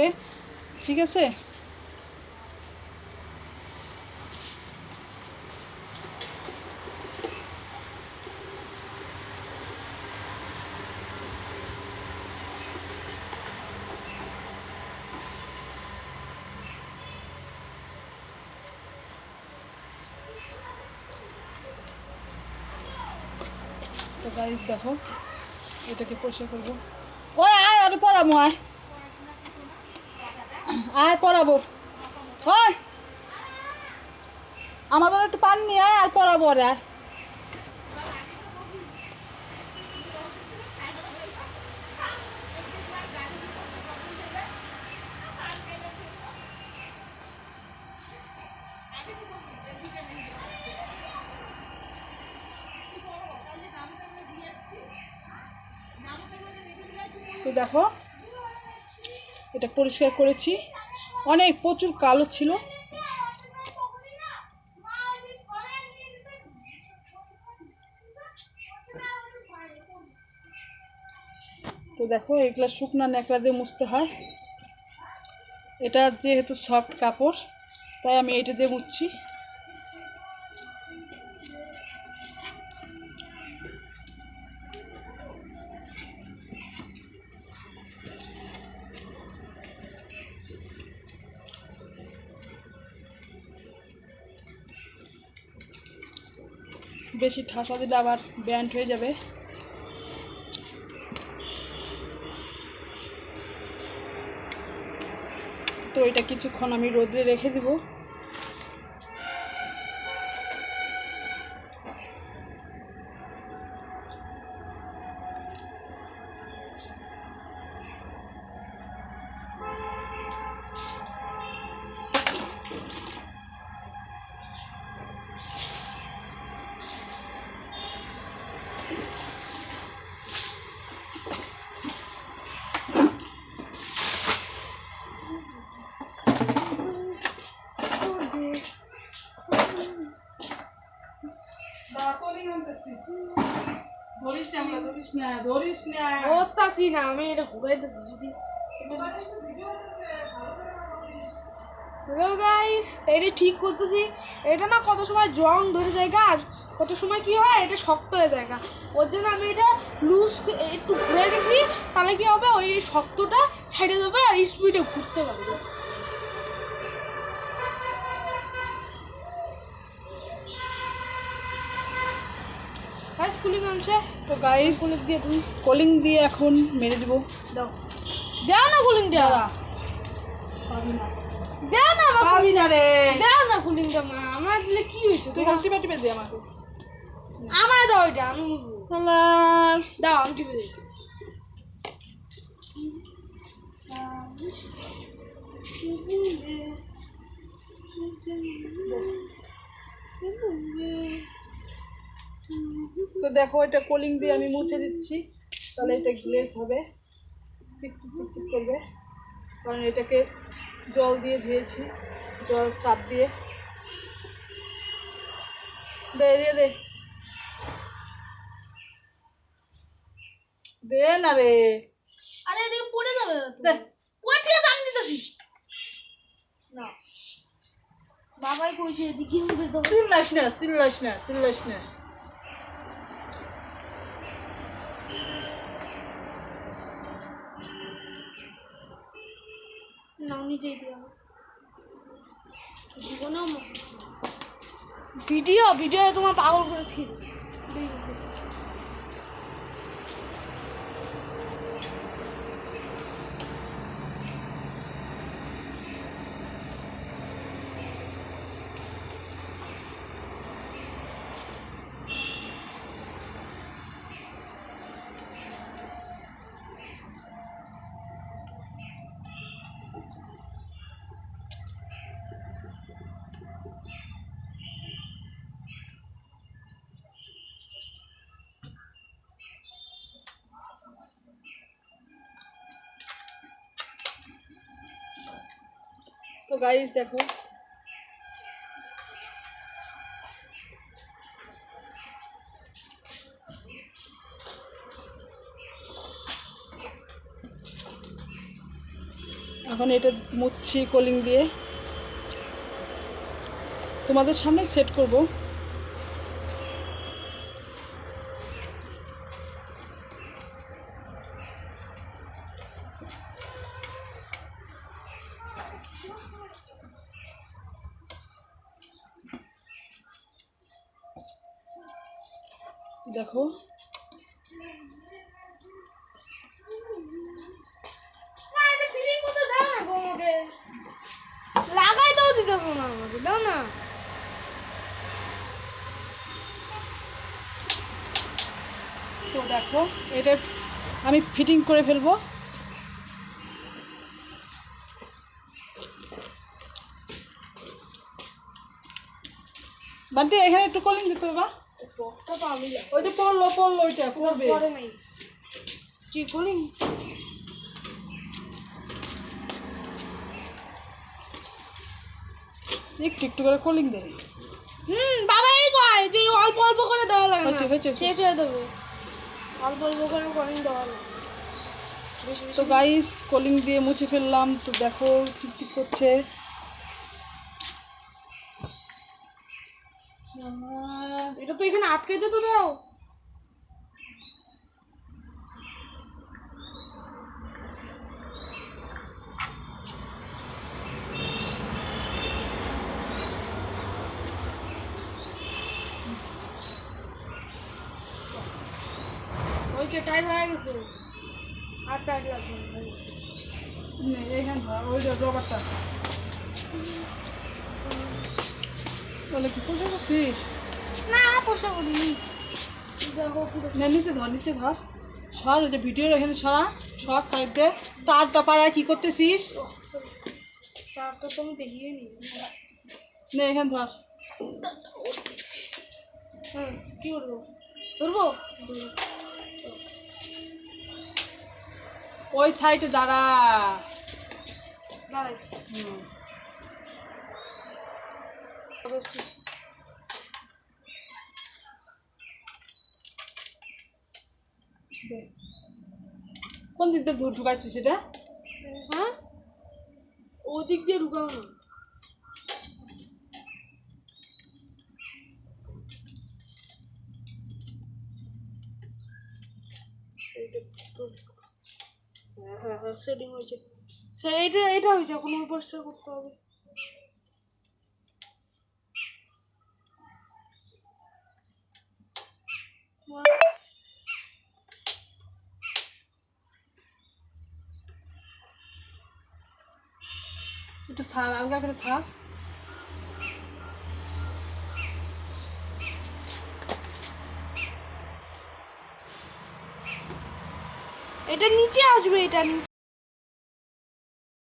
ব্লগে ঠিক আছে? তো গাইস দেখো এটাকে পরিষ্কার করব। ওই আয় আরে পড়াবো আয়। আয়, পড়াবো। ওই। আমাদের একটু পানি আয়, আর পড়াবো আর তো দেখো, এটা পরিষ্কার করেছি। অনেক, প্রচুর কালো ছিল। তো দেখো, এগুলা শুকনো ন্যাকড়া দিয়ে মুছতে হয়। এটা যেহেতু সফট কাপড়, তাই আমি এটা দিয়ে মুছছি। বেশি ঠাসা দিলে আবার ব্যান্ড হয়ে যাবে। তো এটা কিছুক্ষণ আমি রোদ্রে রেখে দিব। ধরিস না ধরিস না ধরিস না। ধরতাছি না আমি এটা ঘুরাইতেছি যদি হ্যালো গাইস এটা ঠিক করতেছি। এটা না কত সময় জং ধরে যায় গা, আর কত সময় কি হয় এটা শক্ত হয়ে যায় গা। ওর জন্য আমি এটা লুজ একটু ঘুরে গেছি তাহলে কি হবে ওই শক্তটা ছেড়ে দেবে আর স্পিডে ঘুরতে পারবে। গাইস কুলিং আনছে? তো গাইস কুলিং দিয়ে তুই কলিং দিয়ে এখন মেরে দিব। দাও। দাও না কুলিং দেওয়া। দাও না আমাকে পাবি না রে। দাও না কুলিংটা মা। আমার দিলে কি হয়েছে তুই তোমার টিপে টিপে দে আমাকে। আমায় দাও এটা আমি মুখবো দাও আমি টিপে দিই তো দেখো এটা কলিং দিয়ে আমি মুছে দিচ্ছি। তাহলে এটা গ্লেস হবে। চিকচিক চিকচিক করবে। কারণ এটাকে জল দিয়ে ধুয়েছি জল সাপ দিয়ে। দে দিয়ে দে। দে না রে। আরে এদিকে পড়ে যাবে দে। ওই ঠিক আছে আমি দিতেছি। না। বাবাই কইছে এদিকে। মুখে দাও চিল্লাস না চিল্লাস না চিল্লাস না। নাও নিজেই দিও জীবনেও ভিডিও ভিডিও তোমার পাগল করে থির। তো গাইস দেখো। এখন এটা মুচ্ছি কলিং দিয়ে। তোমাদের সামনে সেট করব। দেখো। লাগাই দাও দিতে না আমাকে দাও না। তো দেখো এটা আমি ফিটিং করে ফেলব। বান্টি এখানে একটু কলিং দিতে বা ওইটা পড়ল পড়ল ওইটা পড়বে। কি করি একটু একটু করে কলিং দে। হুম বাবা এই কয় যে অল্প অল্প করে দেওয়া লাগে না। শেষ হয়ে দেবে অল্প অল্প করে দেওয়া লাগে। তো গাইস কলিং দিয়ে মুছে ফেললাম। তো দেখো চিকচিক করছে। এটা তো এখানে আটকে দিতে দাও ওই যে টাইম হয়ে গেছে আর টাইম লাগবে না, হয়ে গেছে। নে, এইখানে ধর, ওই যে রবারটা তাহলে কি পয়সা করছিস না পয়সা করিনি না। নিচে ধর নিচে ধর সর ওই যে ভিডিওর এখানে সরা সর সাইড দে তারটা পাড়ায় কি করতেছিস? নে এখানে ধর। হ্যাঁ কি করব? ধরবো? ওই সাইডে দাঁড়া। দাঁড়াইছি। হুম। অবশ্যই দে। কোন দিক দিয়ে ঢুকাইছিস সেটা? হ্যাঁ? ওদিক দিয়ে ঢুকাও না। হ্যাঁ হ্যাঁ হ্যাঁ সেটিং হয়েছে। স্যার এটা এটা হয়েছে এখন ওই পোস্টার করতে হবে। একটু সার আলগা করে সার এটা নিচে আসবে এটা